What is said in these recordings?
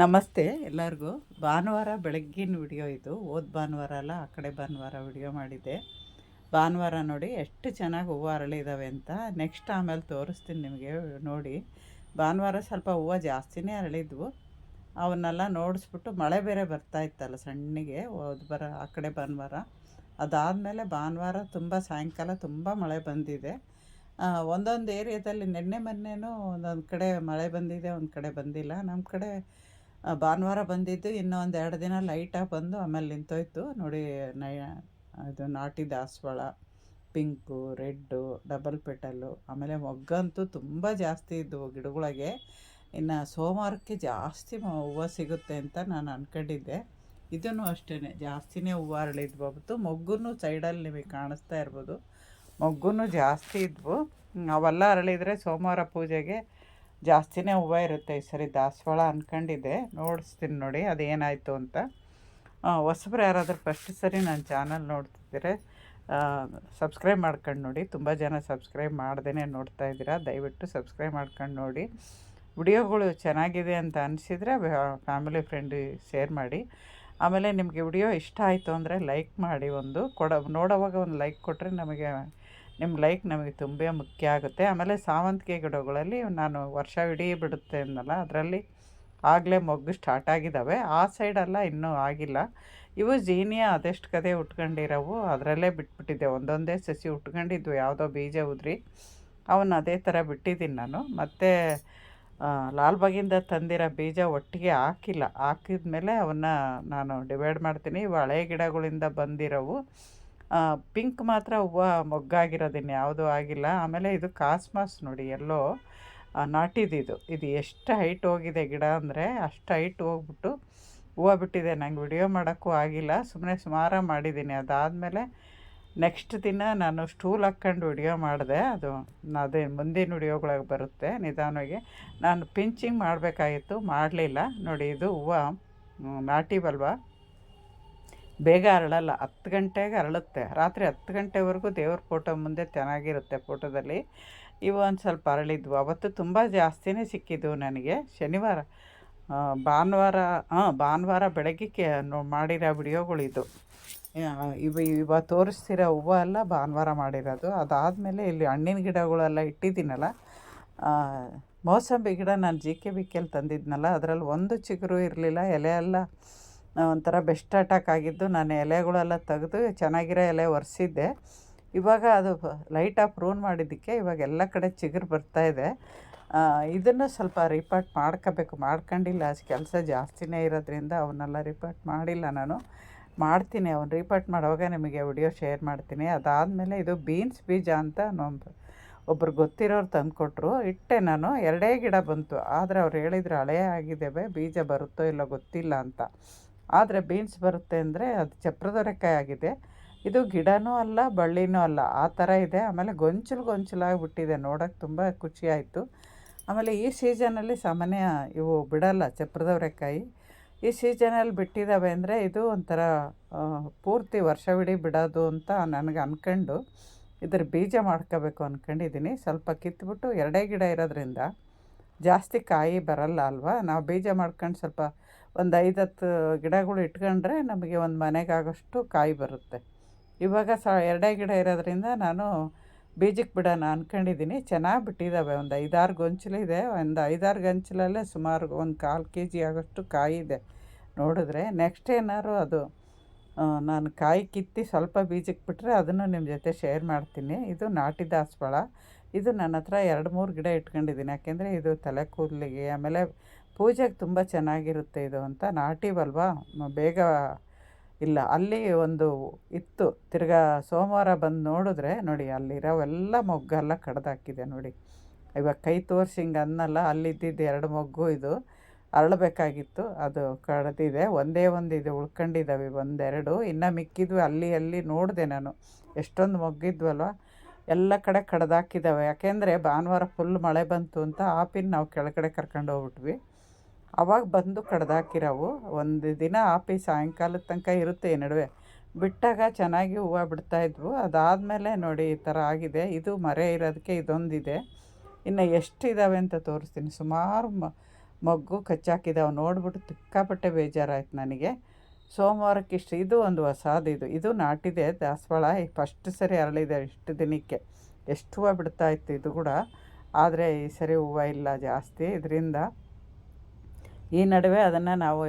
ನಮಸ್ತೆ ಎಲ್ಲರಿಗೂ. ಭಾನುವಾರ ಬೆಳಗ್ಗಿನ ವಿಡಿಯೋ ಇದು. ಓದ್ ಭಾನುವಾರ ಅಲ್ಲ, ಆ ಕಡೆ ಭಾನುವಾರ ವಿಡಿಯೋ ಮಾಡಿದ್ದೆ. ಭಾನುವಾರ ನೋಡಿ ಎಷ್ಟು ಚೆನ್ನಾಗಿ ಹೂವು ಅರಳಿದ್ದಾವೆ ಅಂತ ನೆಕ್ಸ್ಟ್ ಆಮೇಲೆ ತೋರಿಸ್ತೀನಿ ನಿಮಗೆ ನೋಡಿ. ಭಾನುವಾರ ಸ್ವಲ್ಪ ಹೂವು ಜಾಸ್ತಿನೇ ಅರಳಿದ್ವು. ಅವನ್ನೆಲ್ಲ ನೋಡಿಸ್ಬಿಟ್ಟು ಮಳೆ ಬೇರೆ ಬರ್ತಾ ಇತ್ತಲ್ಲ ಸಣ್ಣಗೆ, ಹೋದ ಬರ ಆ ಕಡೆ ಭಾನುವಾರ. ಅದಾದಮೇಲೆ ಭಾನುವಾರ ತುಂಬ, ಸಾಯಂಕಾಲ ತುಂಬ ಮಳೆ ಬಂದಿದೆ. ಒಂದೊಂದು ಏರಿಯಾದಲ್ಲಿ ನಿನ್ನೆ, ಮೊನ್ನೆನೂ ಒಂದೊಂದು ಕಡೆ ಮಳೆ ಬಂದಿದೆ, ಒಂದು ಕಡೆ ಬಂದಿಲ್ಲ. ನಮ್ಮ ಕಡೆ ಭಾನುವಾರ ಬಂದಿದ್ದು ಇನ್ನೂ ಒಂದು ಎರಡು ದಿನ ಲೈಟಾಗಿ ಬಂದು ಆಮೇಲೆ ನಿಂತೋಯ್ತು. ನೋಡಿ ನಯ ಇದು ನಾಟಿ ದಾಸವಾಳ ಪಿಂಕು ರೆಡ್ಡು ಡಬಲ್ ಪೆಟಲ್ಲು ಆಮೇಲೆ ಮೊಗ್ಗಂತೂ ತುಂಬ ಜಾಸ್ತಿ ಇದ್ದವು ಗಿಡಗಳಿಗೆ. ಇನ್ನು ಸೋಮವಾರಕ್ಕೆ ಜಾಸ್ತಿ ಹೂವು ಸಿಗುತ್ತೆ ಅಂತ ನಾನು ಅಂದ್ಕೊಂಡಿದ್ದೆ ಇದನ್ನು ಅಷ್ಟೇ ಜಾಸ್ತಿನೇ ಹೂವು ಅವತ್ತು ಮೊಗ್ಗು ಸೈಡಲ್ಲಿ ನಿಮಗೆ ಕಾಣಿಸ್ತಾ ಇರ್ಬೋದು. ಮೊಗ್ಗು ಜಾಸ್ತಿ ಇದ್ವು. ಅವೆಲ್ಲ ಅರಳಿದರೆ ಸೋಮವಾರ ಪೂಜೆಗೆ ಜಾಸ್ತಿನೇ ಹೂವು ಇರುತ್ತೆ ಈ ಸರಿ ದಾಸವಾಳ ಅಂದ್ಕೊಂಡಿದ್ದೆ ನೋಡಿಸ್ತೀನಿ ನೋಡಿ ಅದೇನಾಯಿತು ಅಂತ. ಹೊಸಬ್ರು ಯಾರಾದರೂ ಫಸ್ಟ್ ಸರಿ ನನ್ನ ಚಾನಲ್ ನೋಡ್ತಿದ್ದರೆ ಸಬ್ಸ್ಕ್ರೈಬ್ ಮಾಡ್ಕೊಂಡು ನೋಡಿ. ತುಂಬ ಜನ ಸಬ್ಸ್ಕ್ರೈಬ್ ಮಾಡ್ದೇ ನೋಡ್ತಾ ಇದ್ದೀರಾ, ದಯವಿಟ್ಟು ಸಬ್ಸ್ಕ್ರೈಬ್ ಮಾಡ್ಕೊಂಡು ನೋಡಿ. ವಿಡಿಯೋಗಳು ಚೆನ್ನಾಗಿದೆ ಅಂತ ಅನಿಸಿದರೆ ಫ್ಯಾಮಿಲಿ ಫ್ರೆಂಡ್ ಶೇರ್ ಮಾಡಿ. ಆಮೇಲೆ ನಿಮಗೆ ವಿಡಿಯೋ ಇಷ್ಟ ಆಯಿತು ಅಂದರೆ ಲೈಕ್ ಮಾಡಿ ಒಂದು. ಕೊಡ, ನೋಡೋವಾಗ ಒಂದು ಲೈಕ್ ಕೊಟ್ಟರೆ ನಮಗೆ ನಿಮ್ಮ ಲೈಕ್ ನಮಗೆ ತುಂಬ ಮುಖ್ಯ ಆಗುತ್ತೆ. ಆಮೇಲೆ ಸಾವಂತಿಗೆ ಗಿಡಗಳಲ್ಲಿ ನಾನು ವರ್ಷ ಇಡೀ ಬಿಡುತ್ತೆ ಅಂದಲ್ಲ ಅದರಲ್ಲಿ ಆಗಲೇ ಮೊಗ್ಗು ಸ್ಟಾರ್ಟ್ ಆಗಿದ್ದಾವೆ. ಆ ಸೈಡೆಲ್ಲ ಇನ್ನೂ ಆಗಿಲ್ಲ. ಇವು ಜೀನಿಯಾ ಅದೆಷ್ಟು ಕದೆ ಉಟ್ಕೊಂಡಿರೋವು ಅದರಲ್ಲೇ ಬಿಟ್ಬಿಟ್ಟಿದ್ದೆ. ಒಂದೊಂದೇ ಸಸಿ ಉಟ್ಕೊಂಡಿದ್ದು ಯಾವುದೋ ಬೀಜ ಉದ್ರಿ. ಅವನ್ನ ಅದೇ ಥರ ಬಿಟ್ಟಿದ್ದೀನಿ ನಾನು. ಮತ್ತು ಲಾಲ್ಬಾಗಿಂದ ತಂದಿರೋ ಬೀಜ ಒಟ್ಟಿಗೆ ಹಾಕಿಲ್ಲ. ಹಾಕಿದ ಮೇಲೆ ಅವನ್ನ ನಾನು ಡಿವೈಡ್ ಮಾಡ್ತೀನಿ. ಇವು ಹಳೆ ಗಿಡಗಳಿಂದ ಬಂದಿರೋವು. ಪಿಂಕ್ ಮಾತ್ರ ಹೂವು ಮೊಗ್ಗಾಗಿರೋದಿನ್ನು ಯಾವುದೂ ಆಗಿಲ್ಲ. ಆಮೇಲೆ ಇದು ಕಾಸ್ಮಾಸ್ ನೋಡಿ, ಎಲ್ಲೋ ನಾಟಿದಿದು. ಇದು ಎಷ್ಟು ಹೈಟ್ ಹೋಗಿದೆ ಗಿಡ ಅಂದರೆ, ಅಷ್ಟು ಹೈಟ್ ಹೋಗ್ಬಿಟ್ಟು ಹೂವು ಬಿಟ್ಟಿದೆ. ನಂಗೆ ವಿಡಿಯೋ ಮಾಡೋಕ್ಕೂ ಆಗಿಲ್ಲ. ಸುಮ್ಮನೆ ಸುಮಾರು ಮಾಡಿದ್ದೀನಿ ಅದಾದಮೇಲೆ ನೆಕ್ಸ್ಟ್ ದಿನ ನಾನು ಸ್ಟೂಲ್ ಹಾಕ್ಕೊಂಡು ವಿಡಿಯೋ ಮಾಡಿದೆ. ಅದು ಅದೇ ಮುಂದಿನ ವಿಡಿಯೋಗಳಿಗೆ ಬರುತ್ತೆ ನಿಧಾನವಾಗಿ. ನಾನು ಪಿಂಚಿಂಗ್ ಮಾಡಬೇಕಾಗಿತ್ತು. ಮಾಡಲಿಲ್ಲ. ನೋಡಿ, ಇದು ಹೂವು ನಾಟಿವಲ್ವಾ? ಬೇಗ ಅರಳಲ್ಲ, ಹತ್ತು ಗಂಟೆಗೆ ಅರಳುತ್ತೆ. ರಾತ್ರಿ ಹತ್ತು ಗಂಟೆವರೆಗೂ ದೇವ್ರ ಫೋಟೋ ಮುಂದೆ ಚೆನ್ನಾಗಿರುತ್ತೆ ಫೋಟೋದಲ್ಲಿ. ಇವು ಒಂದು ಸ್ವಲ್ಪ ಅರಳಿದ್ವು. ಅವತ್ತು ತುಂಬ ಜಾಸ್ತಿನೇ ಸಿಕ್ಕಿದ್ವು ನನಗೆ. ಶನಿವಾರ ಭಾನುವಾರ ಹಾಂ ಭಾನುವಾರ ಬೆಳಗ್ಗೆ ಮಾಡಿರೋ ವಿಡಿಯೋಗಳಿದು ಇವು, ಇವ ತೋರಿಸ್ತಿರೋ ಹೂವು ಎಲ್ಲ ಭಾನುವಾರ ಮಾಡಿರೋದು. ಅದಾದಮೇಲೆ ಇಲ್ಲಿ ಹಣ್ಣಿನ ಗಿಡಗಳೆಲ್ಲ ಇಟ್ಟಿದ್ದೀನಲ್ಲ ಮೋಸಂಬಿ ಗಿಡ ನಾನು ಜಿ ಕೆ ಬಿ ಕೆಲ್ ತಂದಿದ್ನಲ್ಲ, ಅದರಲ್ಲಿ ಒಂದು ಚಿಗುರು ಇರಲಿಲ್ಲ, ಎಲೆ ಎಲ್ಲ ಒಂಥರ ಬೆಸ್ಟ್ ಅಟ್ಯಾಕ್ ಆಗಿದ್ದು ನಾನು ಎಲೆಗಳೆಲ್ಲ ತೆಗೆದು ಚೆನ್ನಾಗಿರೋ ಎಲೆ ಒರೆಸಿದ್ದೆ. ಇವಾಗ ಅದು ಲೈಟಾಗಿ ರೂನ್ ಮಾಡಿದ್ದಕ್ಕೆ ಇವಾಗ ಎಲ್ಲ ಕಡೆ ಚಿಗುರು ಬರ್ತಾ ಇದೆ. ಇದನ್ನು ಸ್ವಲ್ಪ ರಿಪೋರ್ಟ್ ಮಾಡ್ಕೋಬೇಕು. ಮಾಡ್ಕೊಂಡಿಲ್ಲ, ಅಷ್ಟು ಕೆಲಸ ಜಾಸ್ತಿನೇ ಇರೋದ್ರಿಂದ ಅವನ್ನೆಲ್ಲ ರಿಪೋರ್ಟ್ ಮಾಡಿಲ್ಲ ನಾನು. ಮಾಡ್ತೀನಿ, ಅವ್ನು ರಿಪೋರ್ಟ್ ಮಾಡುವಾಗ ನಿಮಗೆ ವಿಡಿಯೋ ಶೇರ್ ಮಾಡ್ತೀನಿ. ಅದಾದಮೇಲೆ ಇದು ಬೀನ್ಸ್ ಬೀಜ ಅಂತ ನಮ್ಮ ಒಬ್ಬರು ಗೊತ್ತಿರೋರು ತಂದುಕೊಟ್ರು. ಇಟ್ಟೆ ನಾನು, ಎರಡೇ ಗಿಡ ಬಂತು. ಆದರೆ ಅವ್ರು ಹೇಳಿದ್ರು ಹಳೇ ಆಗಿದ್ದೇವೆ, ಬೀಜ ಬರುತ್ತೋ ಇಲ್ಲೋ ಗೊತ್ತಿಲ್ಲ ಅಂತ. ಆದರೆ ಬೀನ್ಸ್ ಬರುತ್ತೆ ಅಂದರೆ ಅದು ಚಪ್ರದೊರೆಕಾಯಿ ಆಗಿದೆ ಇದು ಗಿಡನೂ ಅಲ್ಲ, ಬಳ್ಳಿನೂ ಅಲ್ಲ. ಆ ಥರ ಇದೆ. ಆಮೇಲೆ ಗೊಂಚಲು ಗೊಂಚಲಾಗಿ ಬಿಟ್ಟಿದೆ ನೋಡೋಕೆ ತುಂಬ ಖುಷಿಯಾಯಿತು. ಆಮೇಲೆ ಈ ಸೀಸನಲ್ಲಿ ಸಾಮಾನ್ಯ ಇವು ಬಿಡಲ್ಲ ಚಪ್ರದವರೆಕಾಯಿ ಈ ಸೀಸನಲ್ಲಿ ಬಿಟ್ಟಿದ್ದಾವೆ ಅಂದರೆ ಇದು ಒಂಥರ ಪೂರ್ತಿ ವರ್ಷವಿಡೀ ಬಿಡೋದು ಅಂತ ನನಗೆ ಅಂದ್ಕೊಂಡು ಇದ್ರ ಬೀಜ ಮಾಡ್ಕೋಬೇಕು ಅಂದ್ಕೊಂಡಿದ್ದೀನಿ ಸ್ವಲ್ಪ ಕಿತ್ಬಿಟ್ಟು ಎರಡೇ ಗಿಡ ಇರೋದ್ರಿಂದ ಜಾಸ್ತಿ ಕಾಯಿ ಬರಲ್ಲ ಅಲ್ವಾ? ನಾವು ಬೀಜ ಮಾಡ್ಕೊಂಡು ಸ್ವಲ್ಪ ಒಂದು ಐದು ಹತ್ತು ಗಿಡಗಳು ಇಟ್ಕೊಂಡ್ರೆ ನಮಗೆ ಒಂದು ಮನೆಗಾಗೋಷ್ಟು ಕಾಯಿ ಬರುತ್ತೆ. ಇವಾಗ ಸ ಎರಡೇ ಗಿಡ ಇರೋದ್ರಿಂದ ನಾನು ಬೀಜಕ್ಕೆ ಬಿಡೋಣ ಅಂದ್ಕೊಂಡಿದ್ದೀನಿ ಚೆನ್ನಾಗಿ ಬಿಟ್ಟಿದ್ದಾವೆ ಒಂದು ಐದಾರು ಇದೆ. ಒಂದು ಐದಾರು ಗಂಚಲಲ್ಲೇ ಸುಮಾರು ಒಂದು ಕಾಲು ಕೆ ಜಿ ಆಗೋಷ್ಟು ಕಾಯಿ ಇದೆ. ನೋಡಿದ್ರೆ ನೆಕ್ಸ್ಟ್ ಏನಾದ್ರು ಅದು ನಾನು ಕಾಯಿ ಕಿತ್ತಿ ಸ್ವಲ್ಪ ಬೀಜಕ್ಕೆ ಬಿಟ್ಟರೆ ಅದನ್ನು ನಿಮ್ಮ ಜೊತೆ ಶೇರ್ ಮಾಡ್ತೀನಿ. ಇದು ನಾಟಿ ದಾಸವಾಳ. ಇದು ನನ್ನ ಹತ್ರ ಎರಡು ಮೂರು ಗಿಡ ಇಟ್ಕೊಂಡಿದ್ದೀನಿ. ಯಾಕೆಂದರೆ ಇದು ತಲೆ ಕೂದಲಿಗೆ, ಆಮೇಲೆ ಪೂಜೆಗೆ ತುಂಬ ಚೆನ್ನಾಗಿರುತ್ತೆ ಇದು ಅಂತ ನಾಟಿವಲ್ವಾ? ಬೇಗ ಇಲ್ಲ. ಅಲ್ಲಿ ಒಂದು ಇತ್ತು. ತಿರ್ಗಾ ಸೋಮವಾರ ಬಂದು ನೋಡಿದ್ರೆ ನೋಡಿ ಅಲ್ಲಿರೋವೆಲ್ಲ ಮೊಗ್ಗೆಲ್ಲ ಕಡ್ದಾಕಿದೆ ನೋಡಿ. ಇವಾಗ ಕೈ ತೋರಿಸಿ ಹಿಂಗೆ ಅನ್ನಲ್ಲ, ಅಲ್ಲಿದ್ದಿದ್ದು ಎರಡು ಮೊಗ್ಗು ಇದು ಅರಳಬೇಕಾಗಿತ್ತು. ಅದು ಕಡ್ದಿದೆ. ಒಂದೇ ಒಂದು ಇದು ಉಳ್ಕೊಂಡಿದ್ದಾವೆ ಒಂದೆರಡು. ಇನ್ನು ಮಿಕ್ಕಿದ್ವಿ, ಅಲ್ಲಿ ಅಲ್ಲಿ ನೋಡಿದೆ ನಾನು. ಎಷ್ಟೊಂದು ಮೊಗ್ಗಿದ್ವಲ್ವ? ಎಲ್ಲ ಕಡೆ ಕಡ್ದಾಕಿದ್ದಾವೆ. ಯಾಕೆಂದರೆ ಭಾನುವಾರ ಫುಲ್ ಮಳೆ ಬಂತು ಅಂತ ಆಪಿನ ನಾವು ಕೆಳಗಡೆ ಕರ್ಕೊಂಡು ಹೋಗ್ಬಿಟ್ವಿ. ಅವಾಗ ಬಂದು ಕಡ್ದಾಕಿರೋವು. ಒಂದು ದಿನ ಆಪಿ ಸಾಯಂಕಾಲದ ತನಕ ಇರುತ್ತೆ ನಡುವೆ. ಬಿಟ್ಟಾಗ ಚೆನ್ನಾಗಿ ಹೂವು ಬಿಡ್ತಾಯಿದ್ವು ಅದಾದಮೇಲೆ ನೋಡಿ ಈ ಥರ ಆಗಿದೆ. ಇದು ಮರೆ ಇರೋದಕ್ಕೆ ಇದೊಂದಿದೆ. ಇನ್ನು ಎಷ್ಟು ಇದ್ದಾವೆ ಅಂತ ತೋರಿಸ್ತೀನಿ. ಸುಮಾರು ಮೊಗ್ಗು ಕಚ್ಚಾಕಿದಾವೆ. ನೋಡ್ಬಿಟ್ಟು ತಿಕ್ಕಾಪಟ್ಟೆ ಬೇಜಾರಾಯ್ತು ನನಗೆ. ಸೋಮವಾರಕ್ಕೆ ಇಷ್ಟು, ಇದು ಒಂದು ಹೊಸಾದ ಇದು. ಇದು ನಾಟಿದೆ ದಾಸವಾಳ. ಫಸ್ಟ್ ಸರಿ ಅರಳಿದೆ ಇಷ್ಟು ದಿನಕ್ಕೆ. ಎಷ್ಟು ಹೂವು ಬಿಡ್ತಾ ಇತ್ತು ಇದು ಕೂಡ. ಆದರೆ ಈ ಸರಿ ಹೂವು ಇಲ್ಲ ಜಾಸ್ತಿ. ಇದರಿಂದ ಈ ನಡುವೆ ಅದನ್ನು ನಾವು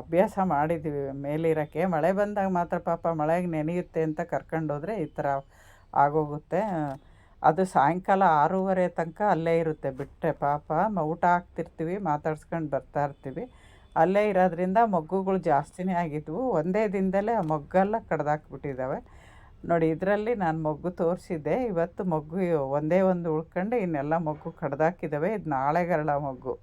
ಅಭ್ಯಾಸ ಮಾಡಿದ್ದೀವಿ ಮೇಲಿರೋಕ್ಕೆ ಮಳೆ ಬಂದಾಗ ಮಾತ್ರ ಪಾಪ ಮಳೆಗೆ ನೆನೆಯುತ್ತೆ ಅಂತ ಕರ್ಕೊಂಡೋದ್ರೆ ಈ ಥರ ಆಗೋಗುತ್ತೆ. ಅದು ಸಾಯಂಕಾಲ ಆರೂವರೆ ತನಕ ಅಲ್ಲೇ ಇರುತ್ತೆ ಬಿಟ್ಟರೆ ಪಾಪ. ಊಟ ಹಾಕ್ತಿರ್ತೀವಿ, ಮಾತಾಡ್ಸ್ಕೊಂಡು ಬರ್ತಾ ಇರ್ತೀವಿ. ಅಲ್ಲೇ ಇರೋದ್ರಿಂದ ಮೊಗ್ಗುಗಳು ಜಾಸ್ತಿನೇ ಆಗಿದ್ವು. ಒಂದೇ ದಿನದಲ್ಲೇ ಆ ಮೊಗ್ಗೆಲ್ಲ ಕಡ್ದಾಕ್ಬಿಟ್ಟಿದ್ದಾವೆ. ನೋಡಿ, ಇದರಲ್ಲಿ ನಾನು ಮೊಗ್ಗು ತೋರಿಸಿದ್ದೆ. ಇವತ್ತು ಮೊಗ್ಗು ಒಂದೇ ಒಂದು ಉಳ್ಕೊಂಡು ಇನ್ನೆಲ್ಲ ಮೊಗ್ಗು ಕಡ್ದಾಕಿದ್ದಾವೆ. ಇದು ನಾಳೆಗರಳ ಮೊಗ್ಗು.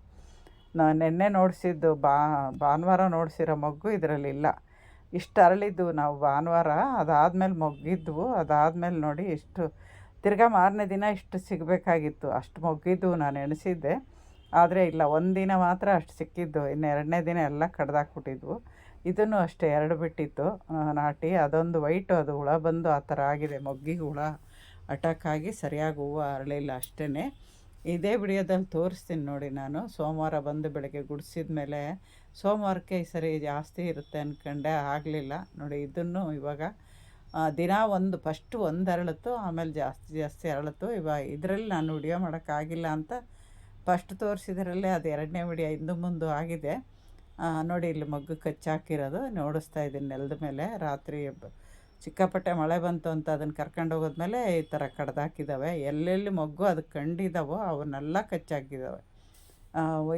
ನಾನು ನಿನ್ನೆ ನೋಡಿಸಿದ್ದು ಬಾ, ಭಾನುವಾರ ನೋಡಿಸಿರೋ ಮಗ್ಗು ಇದರಲ್ಲಿಲ್ಲ. ಇಷ್ಟು ಅರಳಿದ್ದು ನಾವು ಭಾನುವಾರ, ಅದಾದಮೇಲೆ ಮೊಗ್ಗಿದ್ವು, ಅದಾದಮೇಲೆ ನೋಡಿ ಇಷ್ಟು, ತಿರ್ಗಾ ಮಾರನೇ ದಿನ ಇಷ್ಟು ಸಿಗಬೇಕಾಗಿತ್ತು. ಅಷ್ಟು ಮೊಗ್ಗಿದ್ದು ನಾನು ಎಣಿಸಿದ್ದೆ. ಆದರೆ ಇಲ್ಲ ಒಂದಿನ ಮಾತ್ರ ಅಷ್ಟು ಸಿಕ್ಕಿದ್ದು. ಇನ್ನು ಎರಡನೇ ದಿನ ಎಲ್ಲ ಕಡ್ದಾಕ್ಬಿಟ್ಟಿದ್ವು. ಇದನ್ನು ಅಷ್ಟೇ ಎರಡು ಬಿಟ್ಟಿತ್ತು. ನಾಟಿ, ಅದೊಂದು ವೈಟು, ಅದು ಹುಳ ಬಂದು ಆ ಥರ ಆಗಿದೆ. ಮೊಗ್ಗಿಗೆ ಹುಳ ಅಟ್ಯಾಕ್ ಆಗಿ ಸರಿಯಾಗಿ ಹೂವು ಅರಳಿಲ್ಲ ಅಷ್ಟೇ ಇದೇ ವಿಡಿಯೋದಲ್ಲಿ ತೋರಿಸ್ತೀನಿ ನೋಡಿ ನಾನು. ಸೋಮವಾರ ಬಂದು ಬೆಳಗ್ಗೆ ಗುಡಿಸಿದ ಮೇಲೆ ಸೋಮವಾರಕ್ಕೆ ಈ ಸರಿ ಜಾಸ್ತಿ ಇರುತ್ತೆ ಅಂದ್ಕೊಂಡೆ ಆಗಲಿಲ್ಲ. ನೋಡಿ, ಇದನ್ನು ಇವಾಗ ದಿನ ಒಂದು, ಫಸ್ಟ್ ಒಂದು ಅರಳತ್ತು, ಆಮೇಲೆ ಜಾಸ್ತಿ ಜಾಸ್ತಿ ಅರಳತ್ತು. ಇವಾಗ ಇದರಲ್ಲಿ ನಾನು ವಿಡಿಯೋ ಮಾಡೋಕ್ಕಾಗಿಲ್ಲ ಅಂತ ಫಸ್ಟ್ ತೋರಿಸಿದ್ರಲ್ಲೇ ಅದು ಎರಡನೇ ವಿಡಿಯೋ ಹಿಂದೆ ಮುಂದೆ ಆಗಿದೆ. ನೋಡಿ, ಇಲ್ಲಿ ಮಗ್ಗು ಕಚ್ಚಾಕಿರೋದು. ನೋಡಿಸ್ತಾ ಇದ್ದೀನಿ ನೆಲದ ಮೇಲೆ. ರಾತ್ರಿ ಸಿಕ್ಕಾಪಟ್ಟೆ ಮಳೆ ಬಂತು ಅಂತ ಅದನ್ನು ಕರ್ಕೊಂಡು ಹೋಗೋದ್ಮೇಲೆ ಈ ಥರ ಕಡ್ದಾಕಿದ್ದಾವೆ ಎಲ್ಲೆಲ್ಲಿ ಮೊಗ್ಗು ಅದು ಕಂಡಿದ್ದಾವೋ ಅವನ್ನೆಲ್ಲ ಕಚ್ಚಾಕಿದ್ದಾವೆ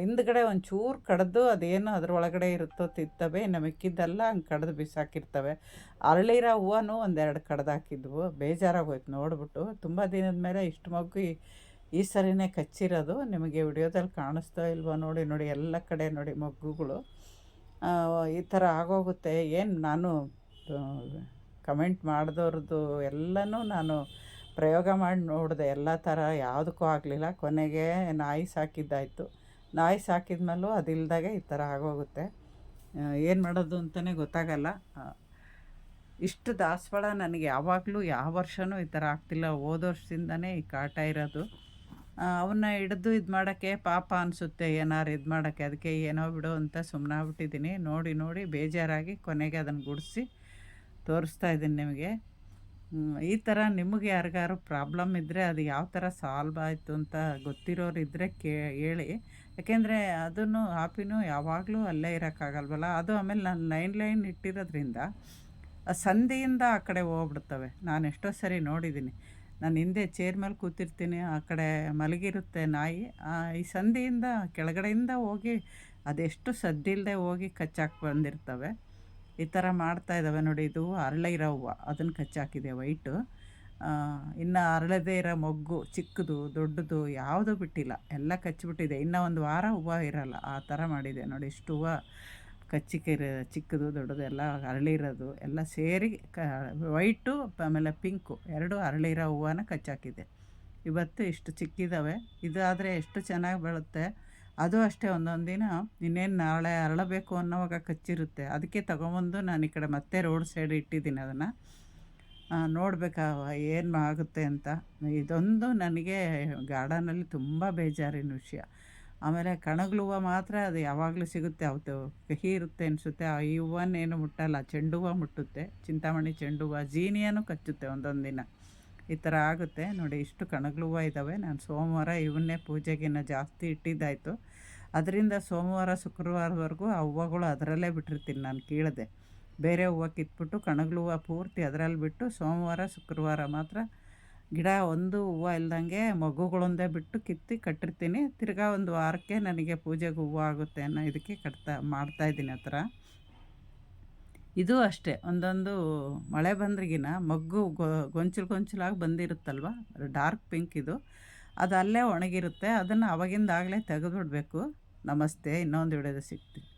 ಹಿಂದ್ಗಡೆ ಒಂಚೂರು ಕಡ್ದು ಅದೇನು ಅದರೊಳಗಡೆ ಇರುತ್ತೋ ತಿತ್ತವೆ, ಇನ್ನು ಮಿಕ್ಕಿದ್ದೆಲ್ಲ ಹಂಗೆ ಕಡ್ದು ಬಿಸಾಕಿರ್ತವೆ. ಅರಳಿರೋ ಹೂವನು ಒಂದೆರಡು ಕಡ್ದಾಕಿದ್ವು. ಬೇಜಾರಾಗೋಯ್ತು ನೋಡ್ಬಿಟ್ಟು. ತುಂಬ ದಿನದ ಮೇಲೆ ಇಷ್ಟು ಮಗ್ಗು ಈ ಸರಿನೇ ಕಚ್ಚಿರೋದು. ನಿಮಗೆ ವಿಡಿಯೋದಲ್ಲಿ ಕಾಣಿಸ್ತಾ ಇಲ್ವೋ ನೋಡಿ ನೋಡಿ ಎಲ್ಲ ಕಡೆ ನೋಡಿ ಮಗ್ಗುಗಳು. ಈ ಥರ ಆಗೋಗುತ್ತೆ. ಏನು ನಾನು ಕಮೆಂಟ್ ಮಾಡಿದವ್ರದ್ದು ಎಲ್ಲನೂ ನಾನು ಪ್ರಯೋಗ ಮಾಡಿ ನೋಡಿದೆ, ಎಲ್ಲ ಥರ ಯಾವುದಕ್ಕೂ ಆಗಲಿಲ್ಲ. ಕೊನೆಗೆ ನಾಯಿ ಸಾಕಿದ್ದಾಯಿತು ನಾಯಿ ಸಾಕಿದ ಮೇಲೂ ಅದಿಲ್ದಾಗೆ ಈ ಥರ ಆಗೋಗುತ್ತೆ. ಏನು ಮಾಡೋದು ಅಂತಲೇ ಗೊತ್ತಾಗಲ್ಲ. ಇಷ್ಟು ದಾಸವಾಳ ನನಗೆ ಯಾವಾಗಲೂ ಯಾವ ವರ್ಷವೂ ಈ ಥರ ಆಗ್ತಿಲ್ಲ. ಹೋದ ವರ್ಷದಿಂದನೇ ಈ ಕಾಟ ಇರೋದು. ಅವನ್ನ ಹಿಡಿದು ಇದು ಮಾಡೋಕ್ಕೆ ಪಾಪ ಅನಿಸುತ್ತೆ. ಏನಾರು ಇದು ಮಾಡೋಕ್ಕೆ, ಅದಕ್ಕೆ ಏನೋ ಬಿಡು ಅಂತ ಸುಮ್ಮನಾಗ್ಬಿಟ್ಟಿದ್ದೀನಿ ನೋಡಿ ನೋಡಿ, ಬೇಜಾರಾಗಿ ಕೊನೆಗೆ ಅದನ್ನು ಗುಡಿಸಿ ತೋರಿಸ್ತಾ ಇದ್ದೀನಿ ನಿಮಗೆ. ಈ ಥರ ನಿಮಗೆ ಯಾರಿಗಾರು ಪ್ರಾಬ್ಲಮ್ ಇದ್ದರೆ ಅದು ಯಾವ ಥರ ಸಾಲ್ವ್ ಆಯಿತು ಅಂತ ಗೊತ್ತಿರೋರು ಇದ್ದರೆ ಕೇ, ಹೇಳಿ. ಯಾಕೆಂದರೆ ಅದನ್ನು ಆಪಿನೂ ಯಾವಾಗಲೂ ಅಲ್ಲೇ ಇರೋಕ್ಕಾಗಲ್ವಲ್ಲ? ಅದು ಆಮೇಲೆ ನಾನು ಲೈನ್ ಲೈನ್ ಇಟ್ಟಿರೋದ್ರಿಂದ ಸಂಧಿಯಿಂದ ಆ ಕಡೆ ಹೋಗ್ಬಿಡ್ತವೆ. ನಾನು ಎಷ್ಟೋ ಸರಿ ನೋಡಿದ್ದೀನಿ. ನಾನು ಹಿಂದೆ ಚೇರ್ ಮೇಲೆ ಕೂತಿರ್ತೀನಿ, ಆ ಕಡೆ ಮಲಗಿರುತ್ತೆ ನಾಯಿ. ಈ ಸಂಧಿಯಿಂದ ಕೆಳಗಡೆಯಿಂದ ಹೋಗಿ ಅದೆಷ್ಟು ಸದ್ದಿಲ್ಲದೆ ಹೋಗಿ ಕಚ್ಚಾಕ್ ಬಂದಿರ್ತವೆ. ಈ ಥರ ಮಾಡ್ತಾ ಇದ್ದಾವೆ ನೋಡಿ, ಇದು ಅರಳೆ ಇರೋ ಹೂವು ಅದನ್ನು ಕಚ್ಚಾಕಿದೆ ವೈಟು. ಇನ್ನು ಅರಳದೇ ಇರೋ ಮೊಗ್ಗು, ಚಿಕ್ಕದು, ದೊಡ್ಡದು ಯಾವುದೂ ಬಿಟ್ಟಿಲ್ಲ. ಎಲ್ಲ ಕಚ್ಚಿಬಿಟ್ಟಿದೆ. ಇನ್ನೂ ಒಂದು ವಾರ ಹೂವು ಇರೋಲ್ಲ. ಆ ಥರ ಮಾಡಿದೆ ನೋಡಿ, ಇಷ್ಟು ಹೂವು ಕಚ್ಚಿಕೆ ಚಿಕ್ಕದು, ದೊಡ್ಡದು ಎಲ್ಲ ಅರಳಿರೋದು ಎಲ್ಲ ಸೇರಿ ಕ, ವೈಟು ಆಮೇಲೆ ಪಿಂಕು ಎರಡು ಅರಳಿರೋ ಹೂವನ್ನ ಕಚ್ಚಾಕಿದೆ. ಇವತ್ತು ಇಷ್ಟು ಚಿಕ್ಕಿದ್ದಾವೆ ಇದಾದರೆ ಎಷ್ಟು ಚೆನ್ನಾಗಿ ಬೆಳುತ್ತೆ? ಅದು ಅಷ್ಟೇ, ಒಂದೊಂದು ದಿನ ಇನ್ನೇನು ನಾಳೆ ಅರಳಬೇಕು ಅನ್ನೋವಾಗ ಕಚ್ಚಿರುತ್ತೆ. ಅದಕ್ಕೆ ತೊಗೊಂಬಂದು ನಾನು ಈ ಕಡೆ ಮತ್ತೆ ರೋಡ್ ಸೈಡ್ ಇಟ್ಟಿದ್ದೀನಿ ಅದನ್ನು. ನೋಡಬೇಕಾ ಏನು ಆಗುತ್ತೆ ಅಂತ. ಇದೊಂದು ನನಗೆ ಗಾರ್ಡನಲ್ಲಿ ತುಂಬ ಬೇಜಾರಿನ ವಿಷಯ. ಆಮೇಲೆ ಕಣಗಳು ಹೂವು ಮಾತ್ರ ಅದು ಯಾವಾಗಲೂ ಸಿಗುತ್ತೆ ಅವತ್ತು ಕಹಿ ಇರುತ್ತೆ ಅನಿಸುತ್ತೆ. ಈ ಹೂವನ್ನೇನು ಮುಟ್ಟಲ್ಲ, ಚೆಂಡು ಹೂವು ಮುಟ್ಟುತ್ತೆ. ಚಿಂತಾಮಣಿ ಚೆಂಡು ಹೂವು ಜೀನಿಯನ್ನು ಕಚ್ಚುತ್ತೆ ಒಂದೊಂದು ದಿನ. ಈ ಥರ ಆಗುತ್ತೆ. ನೋಡಿ, ಇಷ್ಟು ಕಣಗ್ಲು ಹೂವು ಇದ್ದಾವೆ. ನಾನು ಸೋಮವಾರ ಇವನ್ನೇ ಪೂಜೆಗಿನ್ನ ಜಾಸ್ತಿ ಇಟ್ಟಿದ್ದಾಯಿತು. ಅದರಿಂದ ಸೋಮವಾರ, ಶುಕ್ರವಾರವರೆಗೂ ಆ ಹೂವುಗಳು ಅದರಲ್ಲೇ ಬಿಟ್ಟಿರ್ತೀನಿ ನಾನು ಕೇಳಿದೆ. ಬೇರೆ ಹೂವು ಕಿತ್ಬಿಟ್ಟು ಕಣಗ್ಲು ಹೂವು ಪೂರ್ತಿ ಅದರಲ್ಲಿ ಬಿಟ್ಟು ಸೋಮವಾರ, ಶುಕ್ರವಾರ ಮಾತ್ರ ಗಿಡ ಒಂದು ಹೂವು ಇಲ್ದಂಗೆ ಮಗುಗಳೊಂದೇ ಬಿಟ್ಟು ಕಿತ್ತಿ ಕಟ್ಟಿರ್ತೀನಿ. ತಿರ್ಗಾ ಒಂದು ವಾರಕ್ಕೆ ನನಗೆ ಪೂಜೆಗೆ ಹೂವು ಆಗುತ್ತೆ ಅನ್ನೋ ಇದಕ್ಕೆ ಕಟ್ತಾ ಮಾಡ್ತಾಯಿದ್ದೀನಿ ಆ ಥರ ಇದು ಅಷ್ಟೇ. ಒಂದೊಂದು ಮಳೆ ಬಂದ್ರಿಗಿನ ಮಗ್ಗು ಗೊಂಚಲು ಗೊಂಚಲಾಗಿ ಬಂದಿರುತ್ತಲ್ವ? ಡಾರ್ಕ್ ಪಿಂಕ್ ಇದು. ಅದು ಅಲ್ಲೇ ಒಣಗಿರುತ್ತೆ. ಅದನ್ನು ಅವಾಗಿಂದಾಗಲೇ ತೆಗೆದುಬಿಡ್ಬೇಕು. ನಮಸ್ತೆ. ಇನ್ನೊಂದು ವಿಡಿಯೋದ ಸಿಗ್ತೀನಿ.